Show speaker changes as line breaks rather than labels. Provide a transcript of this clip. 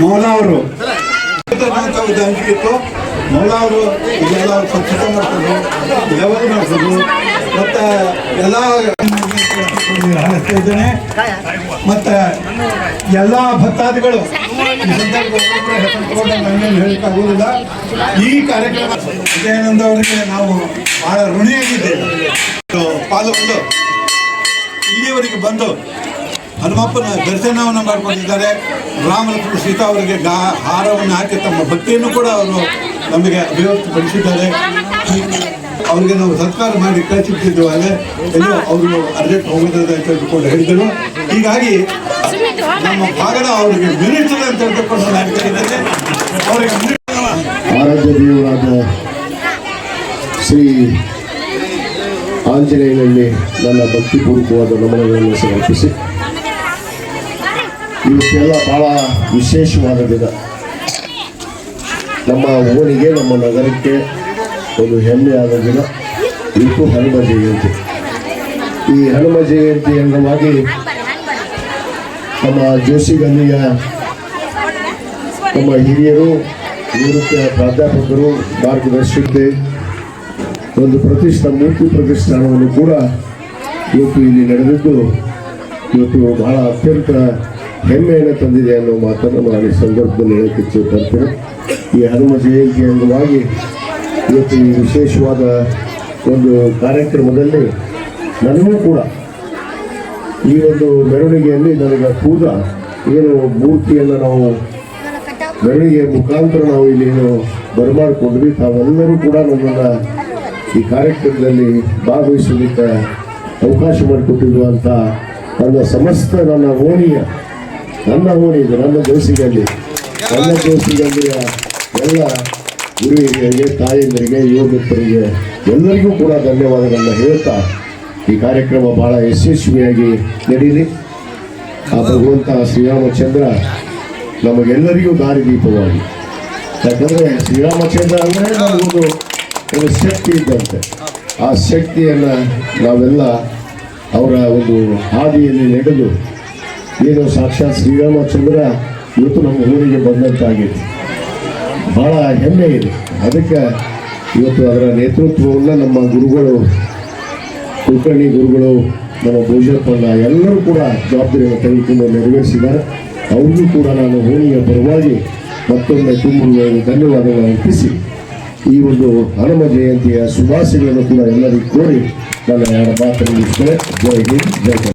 ಮೌಲಾ ಅವರು. ಅಂಜಿಕೆ ಇತ್ತು ಅವರು ಇದೆಲ್ಲ ಸ್ವಚ್ಛತೆ ಮಾಡ್ತಾರೆ ಲೆವೆಲ್ ಮಾಡ್ತಾರೆ ಮತ್ತು ಎಲ್ಲ ಇದ್ದೇನೆ ಮತ್ತೆ ಎಲ್ಲ ಭಕ್ತಾದಿಗಳು ನನಗೇನು ಈ ಕಾರ್ಯಕ್ರಮ ವಿಜಯಾನಂದ ಅವರಿಗೆ ನಾವು ಬಹಳ ಋಣಿಯಾಗಿದ್ದೇವೆ. ಪಾಲು ಪಾಲ್ಗೊಂಡು ಇಲ್ಲಿಯವರೆಗೆ ಬಂದು ಹನುಮಪ್ಪನ ದರ್ಶನವನ್ನು ಮಾಡಿಕೊಂಡಿದ್ದಾರೆ. ರಾಮಲಕ್ಷ್ಮಣ ಸೀತಾ ಅವರಿಗೆ ಗಾ ಹಾರವನ್ನು ಹಾಕಿ ತಮ್ಮ ಭಕ್ತಿಯನ್ನು ಕೂಡ ಅವರು ನಮಗೆ ಅಭಿವ್ಯಕ್ತಪಡಿಸಿದ್ದಾರೆ. ಅವರಿಗೆ ನಾವು ಸತ್ಕಾರ ಮಾಡಿ ಕಳಿಸಿದ್ದು ಅಲ್ಲೇ ಎಲ್ಲೋ ಅವರು ಅರ್ಜೆಂಟ್ ಹೋಗೋದಿದೆ ಅಂತ ಹೇಳ್ಕೊಂಡು ಹೇಳಿದರು. ಹೀಗಾಗಿ ನಮ್ಮ ಭಾಗದ ಅವರಿಗೆ ಮಿನಿಸ್ಟರ್ ಅಂತ ಹೇಳ್ಕೊಂಡು ಅವರಿಗೆ
ದೇವರಾದ ಶ್ರೀ ಆಂಜನೇಯನಲ್ಲಿ ನನ್ನ ಭಕ್ತಿಪೂರ್ವಕವಾದ ನಮನಗಳನ್ನು ಸಮರ್ಪಿಸಿ ಇವತ್ತೆಲ್ಲ ಬಹಳ ವಿಶೇಷವಾದ ದಿನ. ನಮ್ಮ ಊರಿಗೆ, ನಮ್ಮ ನಗರಕ್ಕೆ ಒಂದು ಹೆಮ್ಮೆಯಾದ ದಿನ. ಇವತ್ತು ಹನುಮ ಜಯಂತಿ. ಈ ಹನುಮ ಜಯಂತಿ ಅಂಗವಾಗಿ ನಮ್ಮ ಜೋಶಿ ಗಲ್ಲಿಯ ನಮ್ಮ ಹಿರಿಯರು, ನಿವೃತ್ತ ಪ್ರಾಧ್ಯಾಪಕರು ಮಾರ್ಗದರ್ಶಕತೆ ಒಂದು ಪ್ರತಿಷ್ಠಾ, ಮೂರ್ತಿ ಪ್ರತಿಷ್ಠಾನವನ್ನು ಕೂಡ ಇವತ್ತು ಇಲ್ಲಿ ನಡೆದಿದ್ದು, ಇವತ್ತು ಬಹಳ ಅತ್ಯಂತ ಹೆಮ್ಮೆಯನ್ನು ತಂದಿದೆ ಅನ್ನೋ ಮಾತನ್ನು ನಾನು ಈ ಸಂದರ್ಭದಲ್ಲಿ ಹೇಳಕ್ಕೆ ಇಚ್ಛೆಪಡ್ತೇನೆ ಈ ಹನುಮ ಜಯಂತಿ ಅಂಗವಾಗಿ ಇವತ್ತು ಈ ವಿಶೇಷವಾದ ಒಂದು ಕಾರ್ಯಕ್ರಮದಲ್ಲಿ ನನಗೂ ಕೂಡ ಈ ಒಂದು ಮೆರವಣಿಗೆಯಲ್ಲಿ ನನಗೆ ಕೂಡ ಏನು ಮೂರ್ತಿಯನ್ನು ನಾವು ಮೆರವಣಿಗೆಯ ಮುಖಾಂತರ ನಾವು ಇಲ್ಲಿ ಏನು ಬರಮಾಡಿಕೊಂಡ್ವಿ. ತಾವೆಲ್ಲರೂ ಕೂಡ ನಮ್ಮನ್ನು ಈ ಕಾರ್ಯಕ್ರಮದಲ್ಲಿ ಭಾಗವಹಿಸಲಿಕ್ಕೆ ಅವಕಾಶ ಮಾಡಿಕೊಟ್ಟಿರುವಂಥ ನನ್ನ ಸಮಸ್ತ ನನ್ನ ಓಣಿಯ ನನ್ನ ಇದು ನನ್ನ ದೋಸಿಗಲ್ಲಿ ನನ್ನ ದೋಸಿಗಲ್ಲಿಯ ಎಲ್ಲ ಗುರು ಹಿರಿಯರಿಗೆ ತಾಯಂದರಿಗೆ, ಯುವಮಿತ್ರರಿಗೆ ಎಲ್ಲರಿಗೂ ಕೂಡ ಧನ್ಯವಾದಗಳನ್ನು ಹೇಳ್ತಾ ಈ ಕಾರ್ಯಕ್ರಮ ಬಹಳ ಯಶಸ್ವಿಯಾಗಿ ನಡೀಲಿ. ಆ ಭಗವಂತ ಶ್ರೀರಾಮಚಂದ್ರ ನಮಗೆಲ್ಲರಿಗೂ ದಾರಿದೀಪವಾಗಿ ಯಾಕಂದರೆ ಶ್ರೀರಾಮಚಂದ್ರ ಅಂದರೆ ನಮಗೊಂದು ಒಂದು ಶಕ್ತಿ ಇದ್ದಂತೆ. ಆ ಶಕ್ತಿಯನ್ನು ನಾವೆಲ್ಲ ಅವರ ಒಂದು ಹಾದಿಯಲ್ಲಿ ನಡೆದು ಏನು ಸಾಕ್ಷಾತ್ ಶ್ರೀರಾಮಚಂದ್ರ ಇವತ್ತು ನಮ್ಮ ಊರಿಗೆ ಬಂದಂತಾಗಿದೆ ಬಹಳ ಹೆಮ್ಮೆ ಇದೆ. ಅದಕ್ಕೆ ಇವತ್ತು ಅದರ ನೇತೃತ್ವವನ್ನು ನಮ್ಮ ಗುರುಗಳು, ಕುಲಕರ್ಣಿ ಗುರುಗಳು, ನಮ್ಮ ಭೋಜಪ್ಪಣ್ಣ ಎಲ್ಲರೂ ಕೂಡ ಜವಾಬ್ದಾರಿಯನ್ನು ತೆಗೆದುಕೊಂಡು ನೆರವೇರಿಸಿದ್ದಾರೆ. ಅವ್ರಿಗೂ ಕೂಡ ನಾನು ಹೋಳಿಯ ಪರವಾಗಿ ಮತ್ತೊಮ್ಮೆ ತುಂಬ ಧನ್ಯವಾದಗಳನ್ನು ಅರ್ಪಿಸಿ. ಈ ಒಂದು ಹನುಮ ಜಯಂತಿಯ ಶುಭಾಶಯಗಳನ್ನು ಕೂಡ ಎಲ್ಲರಿಗೂ ಕೋರಿ ನನ್ನ ಎರಡು ಮಾತನ್ನು ಜಯ ಜೈ ಹಿಂದ್, ಜೈ ಕರ್ನಾಟಕ